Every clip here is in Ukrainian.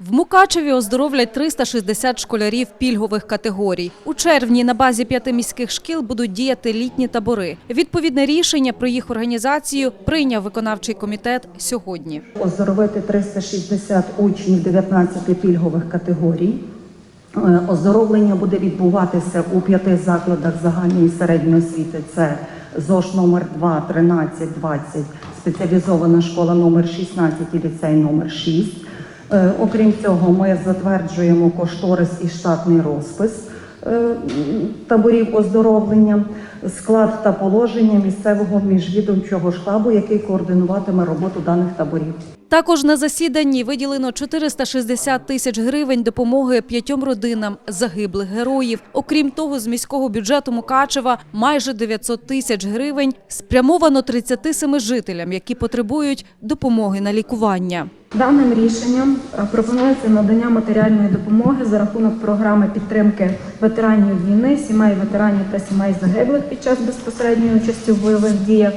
В Мукачеві оздоровлять 360 школярів пільгових категорій. У червні на базі п'яти міських шкіл будуть діяти літні табори. Відповідне рішення про їх організацію прийняв виконавчий комітет сьогодні. Оздоровити 360 учнів 19 пільгових категорій. Е, Оздоровлення буде відбуватися у п'яти закладах загальної середньої освіти. Це ЗОШ номер 2, 13, 20, спеціалізована школа номер 16 і ліцей номер 6. Е, Окрім цього, ми затверджуємо кошторис і штатний розпис е, таборів оздоровлення, склад та положення місцевого міжвідомчого штабу, який координуватиме роботу даних таборів. Також на засіданні виділено 460 тисяч гривень допомоги п'ятьом родинам загиблих героїв. Окрім того, з міського бюджету Мукачева майже 900 тисяч гривень спрямовано 37 жителям, які потребують допомоги на лікування. Даним рішенням е, пропонується надання матеріальної допомоги за рахунок програми підтримки ветеранів війни, сімей ветеранів та сімей загиблих під час безпосередньої участі в бойових діях,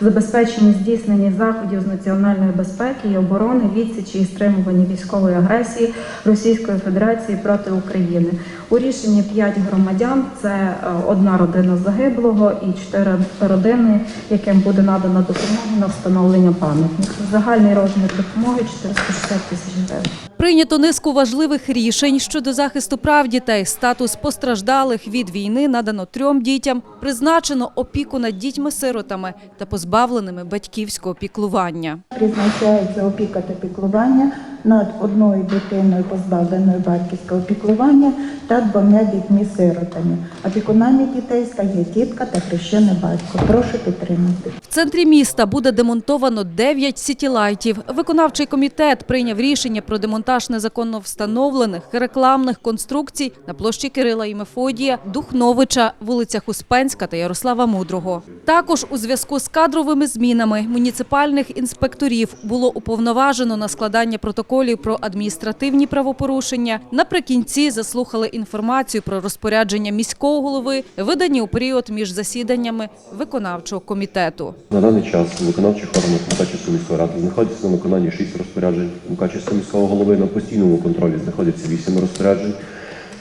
забезпечення здійснення заходів з національної безпеки і оборони, відсічі і стримування військової агресії Російської Федерації проти України. У рішенні п'ять громадян це е, одна родина загиблого і чотири родини, яким буде надана допомога на встановлення пам'ятників. Загальний розмір допомоги 460 тисяч гривень. Прийнято низку важливих рішень щодо захисту прав дітей. Статус постраждалих від війни надано трьом дітям. Призначено опіку над дітьми-сиротами та позбавленими батьківського піклування. Призначається опіка та піклування над одною дитиною позбавленою батьківського піклування та двома дітьми-сиротами. Опікунами дітей стає тітка та хрещений батько. Прошу підтримати. В центрі міста буде демонтовано 9 сітілайтів. Виконавчий комітет прийняв рішення про демонтаж незаконно встановлених рекламних конструкцій на площі Кирила і Мефодія, Духновича, вулицях Успенська та Ярослава Мудрого. Також у зв'язку з кадровими змінами муніципальних інспекторів було уповноважено на складання протоколів про адміністративні правопорушення. Наприкінці заслухали інформацію про розпорядження міського голови, видані у період між засіданнями виконавчого комітету. На даний час у виконавчих органах Мукачівської міської ради знаходяться на виконанні 6 розпоряджень. Мукачівського міського голови на постійному контролі знаходиться 8 розпоряджень.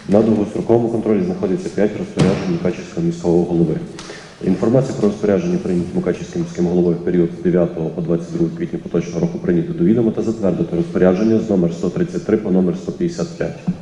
На довгостроковому контролі знаходиться 5 розпоряджень Мукачівського міського голови. Інформація про розпорядження прийняті Мукачівським головою в період з 9 по 22 квітня поточного року прийнято до відома та затвердити розпорядження з номер 133 по номер 155.